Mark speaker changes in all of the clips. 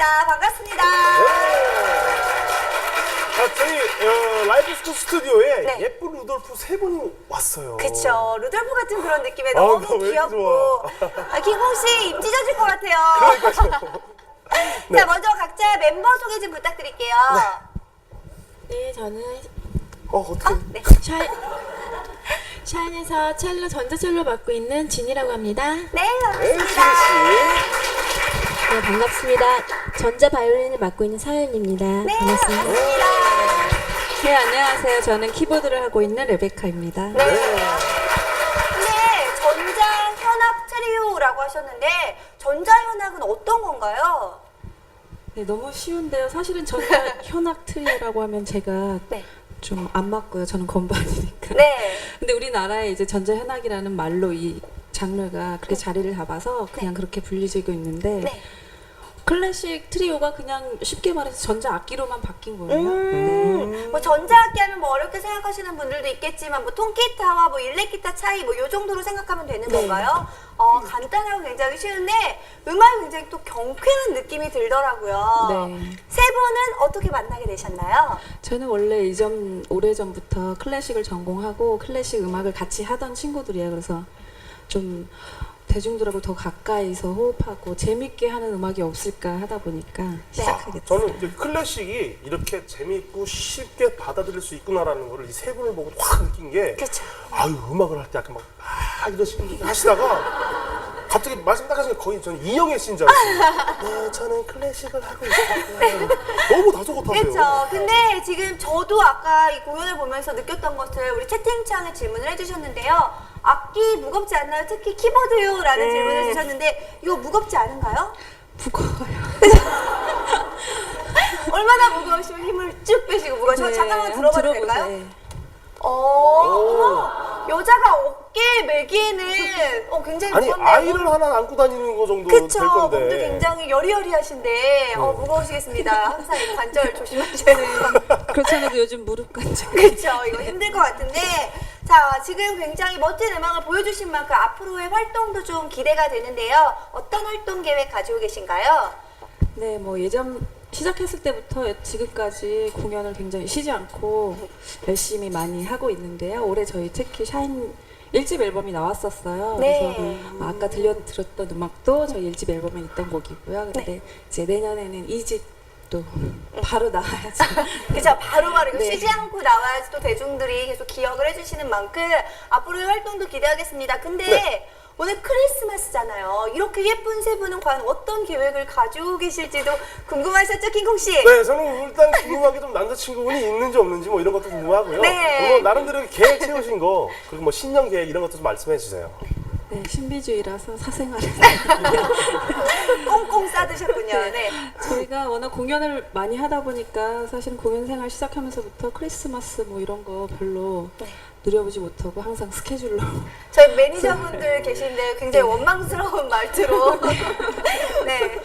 Speaker 1: 모셨습니다. 반갑습니다.
Speaker 2: 자, 저희 어, 라이브 스쿨 스튜디오에
Speaker 1: 네.
Speaker 2: 예쁜 루돌프 세 분이 왔어요.
Speaker 1: 그쵸. 루돌프 같은 그런 느낌에
Speaker 2: 아우,
Speaker 1: 너무
Speaker 2: 나왜 이렇게
Speaker 1: 귀엽고. 아, 김홍 씨, 입 찢어질 것 같아요.
Speaker 2: 그러니까요. 네.
Speaker 1: 자, 먼저 각자 멤버 소개 좀 부탁드릴게요.
Speaker 3: 네, 저는
Speaker 2: 어, 어떻게.
Speaker 1: 네.
Speaker 3: 샤, 샤인에서 첼로 전자첼로 맡고 있는 진이라고 합니다.
Speaker 1: 네,
Speaker 2: 네,
Speaker 1: 반갑습니다.
Speaker 2: 씨.
Speaker 3: 네, 반갑습니다. 전자 바이올린을 맡고 있는 사연입니다.
Speaker 1: 네,
Speaker 3: 반갑습니다.
Speaker 4: 네, 안녕하세요. 저는 키보드를 하고 있는 레베카입니다.
Speaker 1: 네. 근데 전자 현악 트리오라고 하셨는데 전자 현악은 어떤 건가요?
Speaker 4: 네, 너무 쉬운데요. 사실은 전자 현악 트리오라고 하면 제가
Speaker 1: 네.
Speaker 4: 좀 안 맞고요. 저는 건반이니까.
Speaker 1: 네.
Speaker 4: 근데 우리나라에 이제 전자 현악이라는 말로 이 장르가 그렇게 자리를 잡아서 그냥 그렇게 불리지고 있는데
Speaker 1: 네.
Speaker 4: 클래식 트리오가 그냥 쉽게 말해서 전자 악기로만 바뀐 거예요.
Speaker 1: 음, 뭐 전자악기 하면 뭐 어렵게 생각하시는 분들도 있겠지만 뭐 통기타와 뭐 일렉기타 차이 뭐 요 정도로 생각하면 되는
Speaker 4: 네.
Speaker 1: 건가요? 어, 간단하고 굉장히 쉬운데 음악이 굉장히 또 경쾌한 느낌이 들더라고요.
Speaker 4: 네.
Speaker 1: 세 분은 어떻게 만나게 되셨나요?
Speaker 4: 저는 원래 이전 오래 전부터 클래식을 전공하고 클래식 음악을 같이 하던 친구들이에요. 그래서 좀 대중들하고 더 가까이서 호흡하고 재밌게 하는 음악이 없을까 하다 보니까 시작하게 됐어요.
Speaker 2: 저는 이제 클래식이 이렇게 재미있고 쉽게 받아들일 수 있구나라는 거를 이 세 분을 보고 확 느낀 게
Speaker 1: 그쵸.
Speaker 2: 아유 음악을 할 때 약간 막 아, 이러시 하시다가 갑자기 말씀 딱 하시니까 거의 저는 이영애 씨인 줄 알았어요. 네, 저는 클래식을 하고 있어요. 너무 다소곳하세요.
Speaker 1: 그렇죠. 근데 지금 저도 아까 이 공연을 보면서 느꼈던 것을 우리 채팅창에 질문을 해주셨는데요. 악기 무겁지 않나요? 특히 키보드요라는
Speaker 2: 음.
Speaker 1: 질문을 주셨는데 이거 무겁지 않은가요?
Speaker 4: 무거워요.
Speaker 1: 얼마나 무거우시면 힘을 쭉 빼시고 무거워. 저
Speaker 4: 네,
Speaker 1: 잠깐만
Speaker 4: 한번
Speaker 1: 들어봐도
Speaker 4: 들어보세요.
Speaker 1: 될까요?
Speaker 4: 네.
Speaker 1: 어, 어머, 여자가 어 깨 매기에는 어, 굉장히
Speaker 2: 아니
Speaker 1: 무겁네요.
Speaker 2: 아이를 하나 안고 다니는 거 정도
Speaker 1: 그쵸.
Speaker 2: 될 건데.
Speaker 1: 몸도 굉장히 여리여리하신데 어, 무거우시겠습니다. 항상 이 관절 조심하셔야 돼요.
Speaker 4: 그렇지 않아도 요즘 무릎 관절.
Speaker 1: 그렇죠. 이거 힘들 것 같은데 자 지금 굉장히 멋진 음악을 보여주신 만큼 앞으로의 활동도 좀 기대가 되는데요. 어떤 활동 계획 가지고 계신가요?
Speaker 4: 네, 뭐 예전 시작했을 때부터 지금까지 공연을 굉장히 쉬지 않고 열심히 많이 하고 있는데요. 올해 저희 특히 샤인 1집 앨범이 나왔었어요.
Speaker 1: 네.
Speaker 4: 그래서 아까 들려드렸던 음악도 저희 1집 앨범에 있던 곡이고요. 근데
Speaker 1: 네.
Speaker 4: 이제 내년에는 2집도 바로 나와야죠.
Speaker 1: 그죠 바로바로 이거
Speaker 4: 네.
Speaker 1: 쉬지 않고 나와야지 또 대중들이 계속 기억을 해주시는 만큼 앞으로의 활동도 기대하겠습니다. 근데
Speaker 2: 네.
Speaker 1: 오늘 크리스마스잖아요. 이렇게 예쁜 세 분은 과연 어떤 계획을 가지고 계실지도 궁금하셨죠, 킹콩 씨?
Speaker 2: 네, 저는 일단 궁금하게 좀 남자친구분이 있는지 없는지 뭐 이런 것도 궁금하고요.
Speaker 1: 네.
Speaker 2: 뭐 나름대로 계획 세우신 거 그리고 뭐 신년 계획 이런 것도 좀 말씀해 주세요.
Speaker 4: 네, 신비주의라서 사생활을
Speaker 1: 꽁꽁 싸드셨군요. 네.
Speaker 4: 저희가 워낙 공연을 많이 하다 보니까 사실 공연 생활 시작하면서부터 크리스마스 뭐 이런 거 별로
Speaker 1: 네.
Speaker 4: 누려보지 못하고 항상 스케줄로
Speaker 1: 저희 매니저분들 계신데 굉장히 원망스러운 말투로. 네.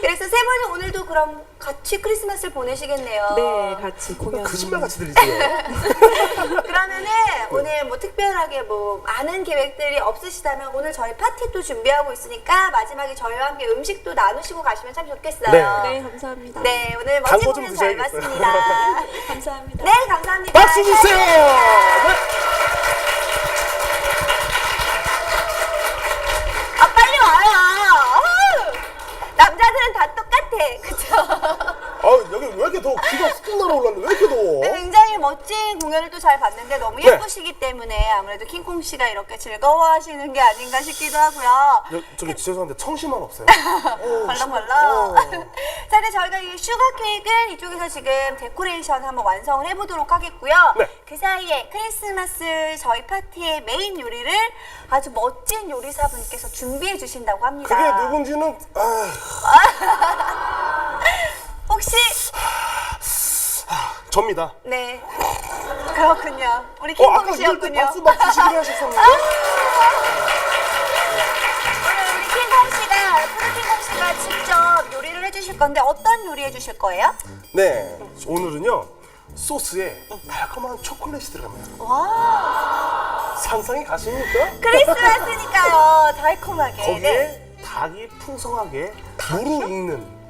Speaker 1: 그래서 세 분은 오늘도 그럼 같이 크리스마스를 보내시겠네요.
Speaker 4: 네 같이 공연
Speaker 2: 거짓말 같이 들리세요.
Speaker 1: 그러면은 오늘 뭐 특별하게 뭐 많은 계획들이 없으시다면 오늘 저희 파티 또 준비하고 있으니까 마지막에 저희와 함께 음식도 나누시고 가시면 참 좋겠어요.
Speaker 2: 네.
Speaker 4: 네 감사합니다.
Speaker 1: 네, 오늘 멋진
Speaker 2: 광고 좀
Speaker 1: 공연 잘
Speaker 2: 드셔야겠어요.
Speaker 1: 봤습니다.
Speaker 4: 감사합니다.
Speaker 1: 네, 감사합니다.
Speaker 2: 박수 주세요. 네.
Speaker 1: 아, 빨리 와요. 어후! 남자들은 다 똑같아. 그쵸?
Speaker 2: 아 여기 왜 이렇게 더 기가 쑥 날아올랐는데 왜 이렇게 더워?
Speaker 1: 네, 굉장히 멋진 공연을 또 잘 봤는데 너무
Speaker 2: 네.
Speaker 1: 예쁘시기 때문에 아무래도 킹콩 씨가 이렇게 즐거워하시는 게 아닌가 싶기도 하고요.
Speaker 2: 여, 저기 죄송한데 청심환 없어요?
Speaker 1: 벌렁벌렁.
Speaker 2: 어.
Speaker 1: 자, 근데 저희가 이 슈가 케이크는 이쪽에서 지금 데코레이션 한번 완성을 해보도록 하겠고요.
Speaker 2: 네.
Speaker 1: 그 사이에 크리스마스 저희 파티의 메인 요리를 아주 멋진 요리사분께서 준비해 주신다고 합니다.
Speaker 2: 그게 누군지는 아,
Speaker 1: 혹시
Speaker 2: 접니다.
Speaker 1: 네 그렇군요. 우리
Speaker 2: 어 아까
Speaker 1: 킹콩
Speaker 2: 이럴 때
Speaker 1: 씨였군요.
Speaker 2: 박수 막 치시긴 하셨었는데
Speaker 1: 오늘 우리 킹콩 씨가 푸르킹콩 씨가 직접 요리를 해주실 건데 어떤 요리 해주실 거예요?
Speaker 2: 네 오늘은요 소스에 달콤한 초콜릿이 들어갑니다.
Speaker 1: 와
Speaker 2: 상상이 가십니까?
Speaker 1: 크리스마스니까요 달콤하게.
Speaker 2: 거기에
Speaker 1: 네.
Speaker 2: 닭이 풍성하게 무르익는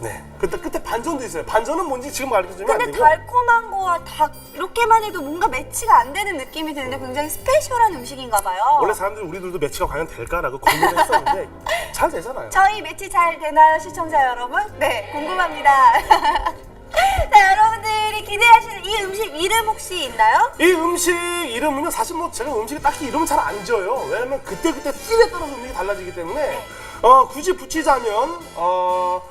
Speaker 2: 네. 그때 끝에 반전도 있어요. 반전은 뭔지 지금 가르쳐주면 안
Speaker 1: 근데
Speaker 2: 되고.
Speaker 1: 달콤한 거와 닭 이렇게만 해도 뭔가 매치가 안 되는 느낌이 드는데 굉장히 스페셜한 음식인가 봐요.
Speaker 2: 원래 사람들이 우리들도 매치가 과연 될까라고 고민을 했었는데 잘 되잖아요.
Speaker 1: 저희 매치 잘 되나요, 시청자 여러분? 네, 궁금합니다. 자, 여러분들이 기대하시는 이 음식 이름 혹시 있나요?
Speaker 2: 이 음식 이름은요 사실 뭐 제가 음식에 딱히 이름은 잘안 지어요 왜냐면 그때 그때 띠에 따라서 음식이 달라지기 때문에 어, 굳이 붙이자면 어,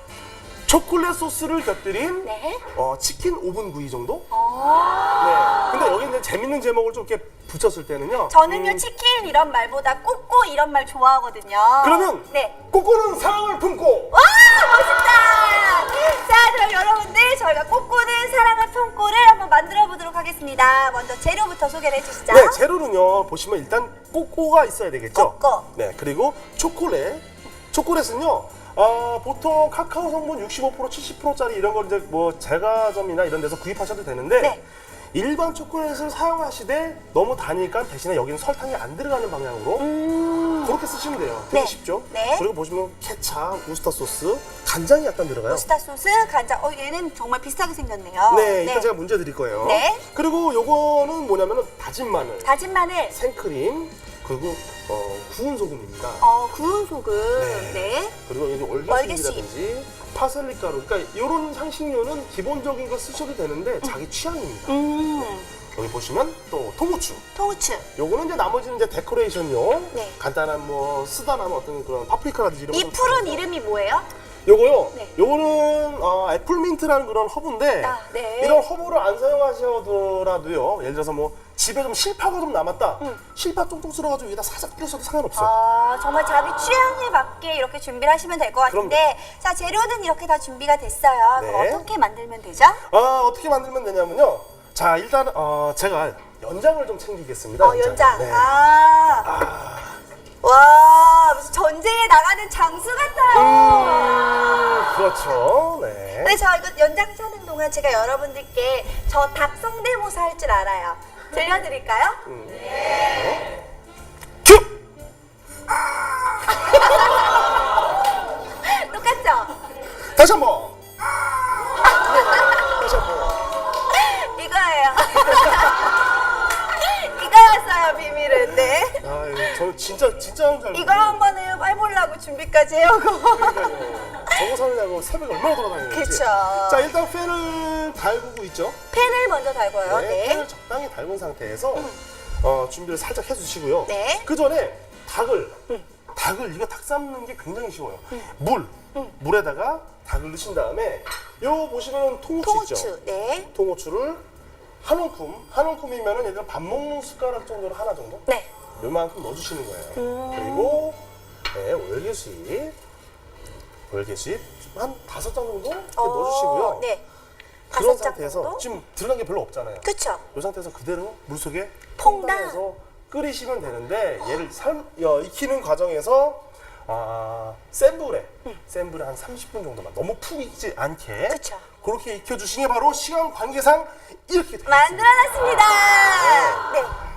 Speaker 2: 초콜릿 소스를 곁들인
Speaker 1: 네.
Speaker 2: 어, 치킨 오븐 구이 정도?
Speaker 1: 아.
Speaker 2: 네. 근데 여기 이제 재밌는 제목을 좀 이렇게 붙였을 때는요
Speaker 1: 저는요,
Speaker 2: 음,
Speaker 1: 치킨 이런 말보다 꼬꼬 이런 말 좋아하거든요.
Speaker 2: 그러면
Speaker 1: 네.
Speaker 2: 꼬꼬는 사랑을 품고
Speaker 1: 와, 멋있다! 자, 그럼 여러분들, 저희가 꼬꼬는 사랑을 품고를 한번 만들어 보도록 하겠습니다. 먼저 재료부터 소개를 해주시죠.
Speaker 2: 네, 재료는요 보시면 일단 꼬꼬가 있어야 되겠죠.
Speaker 1: 꼬꼬.
Speaker 2: 네, 그리고 초콜릿. 초콜릿은요. 어, 보통 카카오 성분 65% 70%짜리 이런 걸 이제 뭐 제과점이나 이런 데서 구입하셔도 되는데
Speaker 1: 네.
Speaker 2: 일반 초콜릿을 사용하시되 너무 다니까 대신에 여기는 설탕이 안 들어가는 방향으로 그렇게 쓰시면 돼요. 되게
Speaker 1: 네.
Speaker 2: 쉽죠?
Speaker 1: 네.
Speaker 2: 그리고 보시면 케찹, 우스타 소스, 간장이 약간 들어가요.
Speaker 1: 우스타 소스, 간장. 어, 얘는 정말 비슷하게 생겼네요.
Speaker 2: 네, 일단 제가 문제 드릴 거예요.
Speaker 1: 네.
Speaker 2: 그리고 요거는 뭐냐면은 다진 마늘,
Speaker 1: 다진 마늘,
Speaker 2: 생크림, 그리고 어, 구운 소금입니다.
Speaker 1: 어, 구운 소금.
Speaker 2: 네.
Speaker 1: 네.
Speaker 2: 그리고 이제 월계수이라든지 파슬리 가루, 그러니까 이런 향신료는 기본적인 거 쓰셔도 되는데 자기 취향입니다.
Speaker 1: 음,
Speaker 2: 여기 보시면 또 통후추.
Speaker 1: 통후추.
Speaker 2: 요거는 이제 나머지는 이제 데코레이션용,
Speaker 1: 네.
Speaker 2: 간단한 뭐 쓰다 남은 어떤 그런 파프리카라든지 이런 이거
Speaker 1: 풀은 이름이 뭐예요?
Speaker 2: 요거요.
Speaker 1: 네.
Speaker 2: 요거는 어, 애플민트라는 그런 허브인데
Speaker 1: 아, 네.
Speaker 2: 이런 허브를 안 사용하셔도라도요. 예를 들어서 뭐 집에 좀 실파가 좀 남았다. 실파 쫑쫑 쓸어가지고 여기다 살짝 뿌려서도 상관없어요.
Speaker 1: 아, 정말 자기 취향에 맞게 이렇게 준비를 하시면 될것 같은데. 자, 재료는 이렇게 다 준비가 됐어요. 그럼
Speaker 2: 네.
Speaker 1: 어떻게 만들면 되죠?
Speaker 2: 아, 어떻게 만들면 되냐면요. 자, 일단 어, 제가 연장을 좀 챙기겠습니다.
Speaker 1: 어, 연장.
Speaker 2: 네.
Speaker 1: 아. 와, 무슨 전쟁에 나가는 장수 같아요.
Speaker 2: 음, 그렇죠. 네.
Speaker 1: 근데 저 이거 연장 짜는 동안 제가 여러분들께 저 닭 성대모사 할 줄 알아요. 들려드릴까요?
Speaker 2: 큐!
Speaker 1: 똑같죠?
Speaker 2: 다시 한 번. 다시 한 번.
Speaker 1: 이거예요. 이거였어요, 비밀은. 네.
Speaker 2: 아, 저는 진짜 진짜 하는 줄 알고.
Speaker 1: 이거 한 번은 해보려고 준비까지 해오고.
Speaker 2: 그러니까요. 저거 사느냐고 새벽에 얼마나 돌아다니는지.
Speaker 1: 그쵸.
Speaker 2: 자, 일단 팬을 달구고 있죠.
Speaker 1: 팬을 먼저 달고요.
Speaker 2: 네,
Speaker 1: 네.
Speaker 2: 팬을 적당히 달군 상태에서 어, 준비를 살짝 해주시고요.
Speaker 1: 네.
Speaker 2: 그 전에 닭을 닭을 이거 닭 삶는 게 굉장히 쉬워요. 물 물에다가 닭을 넣으신 다음에 요 보시면 통후추, 있죠.
Speaker 1: 통후추. 네.
Speaker 2: 통후추를 한 움큼 한 움큼이면은 예를 들어 밥 먹는 숟가락 정도로 하나 정도
Speaker 1: 네.
Speaker 2: 요만큼 넣어주시는 거예요.
Speaker 1: 음.
Speaker 2: 그리고 네, 월계수잎 월계수잎 한 다섯 장 정도 이렇게 넣어주시고요.
Speaker 1: 네.
Speaker 2: 그런
Speaker 1: 다섯 장
Speaker 2: 상태에서
Speaker 1: 정도?
Speaker 2: 지금 들어간 게 별로 없잖아요.
Speaker 1: 그쵸.
Speaker 2: 이 상태에서 그대로 물속에
Speaker 1: 퐁당.
Speaker 2: 퐁당해서 끓이시면 되는데 얘를 삶 어, 익히는 과정에서 아, 센 불에 센 불에 한 30분 정도만 너무 푹 익지 않게
Speaker 1: 그쵸.
Speaker 2: 그렇게 익혀주시는 게 바로 시간 관계상 이렇게 되겠습니다.
Speaker 1: 만들어놨습니다. 네.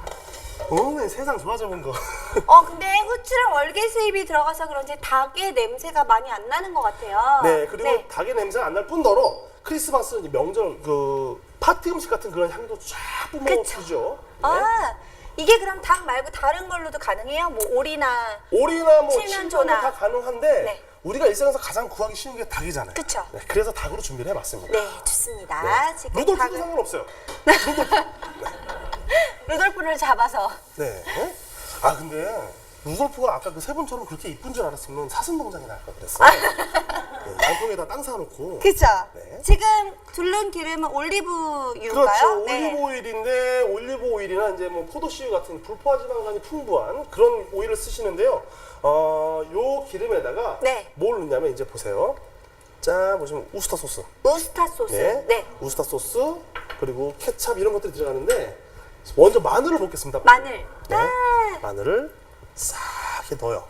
Speaker 2: 어, 세상 좋아져 본 거.
Speaker 1: 어, 근데 후추랑 월계 수잎이 들어가서 그런지 닭의 냄새가 많이 안 나는 것 같아요.
Speaker 2: 네, 그리고
Speaker 1: 네.
Speaker 2: 닭의 냄새가 안 날 뿐더러 크리스마스 명절 그 파티 음식 같은 그런 향도 쫙 뿜어주죠. 네.
Speaker 1: 아, 이게 그럼 닭 말고 다른 걸로도 가능해요? 뭐 오리나.
Speaker 2: 오리나 뭐
Speaker 1: 칠면조나.
Speaker 2: 다 가능한데
Speaker 1: 네.
Speaker 2: 우리가 일상에서 가장 구하기 쉬운 게 닭이잖아요.
Speaker 1: 그쵸.
Speaker 2: 네, 그래서 닭으로 준비를 해봤습니다.
Speaker 1: 네, 좋습니다. 지금
Speaker 2: 루돌프도
Speaker 1: 닭을-
Speaker 2: 상관없어요.
Speaker 1: 루돌프 를 잡아서.
Speaker 2: 네. 아 근데 루돌프가 아까 그 세 분처럼 그렇게 이쁜 줄 알았으면 사슴동장이 날걸 그랬어요. 네, 양쪽에다 땅 사놓고.
Speaker 1: 그쵸?
Speaker 2: 네.
Speaker 1: 지금 둘른 기름은 올리브유인가요?
Speaker 2: 그렇죠.
Speaker 1: 네.
Speaker 2: 올리브 오일인데 올리브 오일이나 이제 뭐 포도씨유 같은 불포화 지방간이 풍부한 그런 오일을 쓰시는데요. 어, 요 기름에다가
Speaker 1: 네.
Speaker 2: 뭘 넣냐면 이제 보세요. 자 보시면 우스타 소스.
Speaker 1: 우스타 소스.
Speaker 2: 네.
Speaker 1: 네.
Speaker 2: 우스타 소스 그리고 케찹 이런 것들이 들어가는데 먼저 마늘을 볶겠습니다.
Speaker 1: 마늘.
Speaker 2: 네.
Speaker 1: 아,
Speaker 2: 마늘을 싹 넣어요.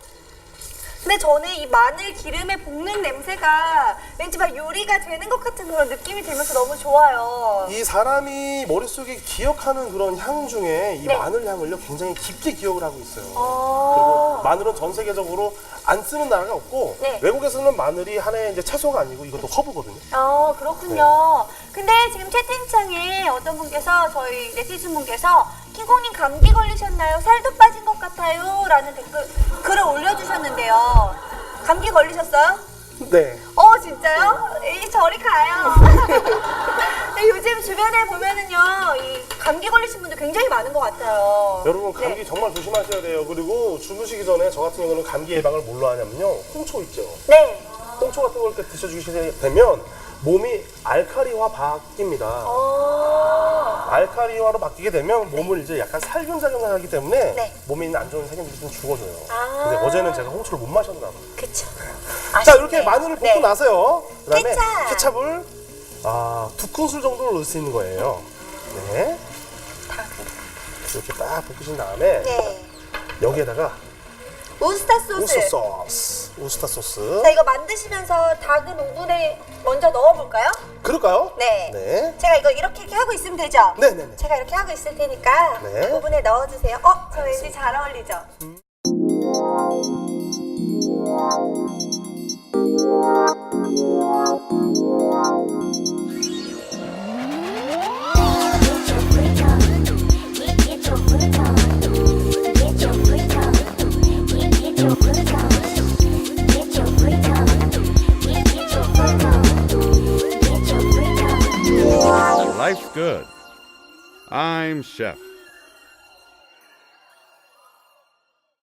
Speaker 1: 근데 저는 이 마늘 기름에 볶는 냄새가 왠지 막 요리가 되는 것 같은 그런 느낌이 들면서 너무 좋아요.
Speaker 2: 이 사람이 머릿속에 기억하는 그런 향 중에 이
Speaker 1: 네.
Speaker 2: 마늘 향을요 굉장히 깊게 기억을 하고 있어요.
Speaker 1: 어.
Speaker 2: 마늘은 전 세계적으로 안 쓰는 나라가 없고
Speaker 1: 네.
Speaker 2: 외국에서는 마늘이 하나의 이제 채소가 아니고 이것도 허브거든요.
Speaker 1: 어, 그렇군요. 근데 지금 채팅창에 어떤 분께서 저희 네티즌 분께서 킹콩님 감기 걸리셨나요? 살도 빠진 것 같아요. 라는 댓글, 글을 올려주셨는데요. 감기 걸리셨어요?
Speaker 2: 네.
Speaker 1: 어, 진짜요? 이 저리 가요. 주변에 보면은요, 이 감기 걸리신 분들 굉장히 많은 것 같아요.
Speaker 2: 여러분 감기
Speaker 1: 네.
Speaker 2: 정말 조심하셔야 돼요. 그리고 주무시기 전에 저 같은 경우는 감기 예방을 뭘로 하냐면요. 홍초 있죠.
Speaker 1: 네.
Speaker 2: 홍초 같은 걸 이렇게 드셔주시게 되면 몸이 알카리화 바뀝니다.
Speaker 1: 어.
Speaker 2: 알카리화로 바뀌게 되면 몸을 이제 약간 살균 작용을 하기 때문에
Speaker 1: 네.
Speaker 2: 몸에 있는 안 좋은 세균들이 좀 죽어줘요.
Speaker 1: 아.
Speaker 2: 근데 어제는 제가 홍초를 못 마셨나 봐요.
Speaker 1: 그쵸.
Speaker 2: 자 이렇게 마늘을 볶고
Speaker 1: 네.
Speaker 2: 나서요. 그다음에
Speaker 1: 케찹.
Speaker 2: 케찹을 아, 두 큰술 정도를 넣을 수 있는 거예요. 네. 이렇게 딱 볶으신 다음에
Speaker 1: 네.
Speaker 2: 여기에다가
Speaker 1: 우스타 소스.
Speaker 2: 우스타 소스, 우스타 소스.
Speaker 1: 자, 이거 만드시면서 닭은 오븐에 먼저 넣어볼까요?
Speaker 2: 그럴까요?
Speaker 1: 네.
Speaker 2: 네.
Speaker 1: 제가 이거 이렇게 이렇게 하고 있으면 되죠?
Speaker 2: 네네네.
Speaker 1: 제가 이렇게 하고 있을 테니까
Speaker 2: 네.
Speaker 1: 오븐에 넣어주세요. 어, 저 왠지 잘 어울리죠?
Speaker 5: Life's Chef.